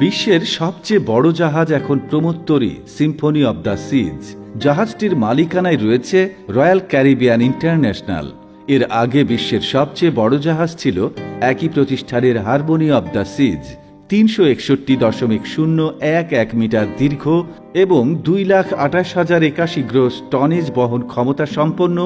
বিশ্বের সবচেয়ে বড় জাহাজ এখন প্রমোত্তরী সিম্ফনি অব দ্য সিজ জাহাজটির মালিকানায় রয়েছে রয়্যাল ক্যারিবিয়ান ইন্টারন্যাশনাল এর আগে বিশ্বের সবচেয়ে বড় জাহাজ ছিল একই প্রতিষ্ঠানের হারমোনি অব দ্য সিজ তিনশো একষট্টি দশমিক শূন্য এক এক মিটার দীর্ঘ এবং দুই লাখ আঠাশ হাজার একাশি গ্রোস টনেজ বহন ক্ষমতা সম্পন্ন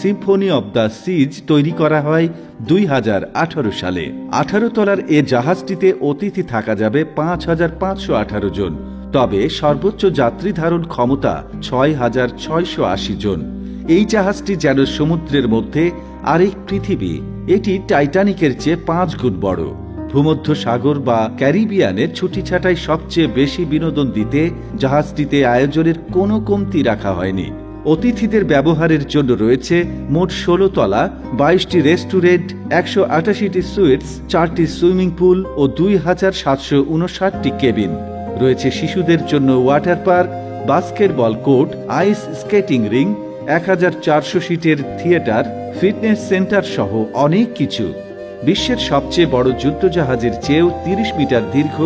সিম্ফনি অব দ্য সিজ তৈরি করা হয় দুই হাজার আঠারো সালে আঠারো তলার এ জাহাজটিতে অতিথি থাকা যাবে পাঁচ হাজার পাঁচশো আঠারো জন। তবে সর্বোচ্চ যাত্রী ধারণ ক্ষমতা ছয় হাজার ছয়শো আশি জন। এই জাহাজটি যেন সমুদ্রের মধ্যে আরেক পৃথিবী, এটি টাইটানিকের চেয়ে পাঁচ গুণ বড়। ভূমধ্য সাগর বা ক্যারিবিয়ানের ছুটি ছাটাই সবচেয়ে বেশি বিনোদন দিতে জাহাজটিতে আয়োজনের কোনো কমতি রাখা হয়নি। অতিথিদের ব্যবহারের জন্য রয়েছে মোট ষোলো তলা, বাইশটি রেস্টুরেন্ট, একশো আটাশিটি সুইটস, চারটি সুইমিং পুল ও দুই হাজার সাতশো উনষাটটি কেবিন। রয়েছে শিশুদের জন্য water park, basketball court, ice skating rink, এক হাজার চারশো সিটের থিয়েটার, ফিটনেস সেন্টার সহ অনেক কিছু। বিশ্বের সবচেয়ে বড় যুদ্ধজাহাজের চেয়েও তিরিশ মিটার দীর্ঘ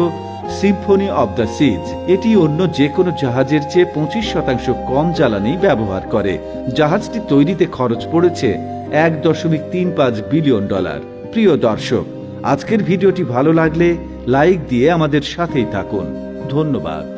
সিম্ফনি অব দ্য সিজ এটি অন্য যে কোনো জাহাজের চেয়ে পঁচিশ শতাংশ কম জ্বালানি ব্যবহার করে। জাহাজটি তৈরিতে খরচ পড়েছে এক দশমিক তিন পাঁচ বিলিয়ন ডলার। প্রিয় দর্শক, আজকের ভিডিওটি ভালো লাগলে লাইক দিয়ে আমাদের সাথেই থাকুন। ধন্যবাদ।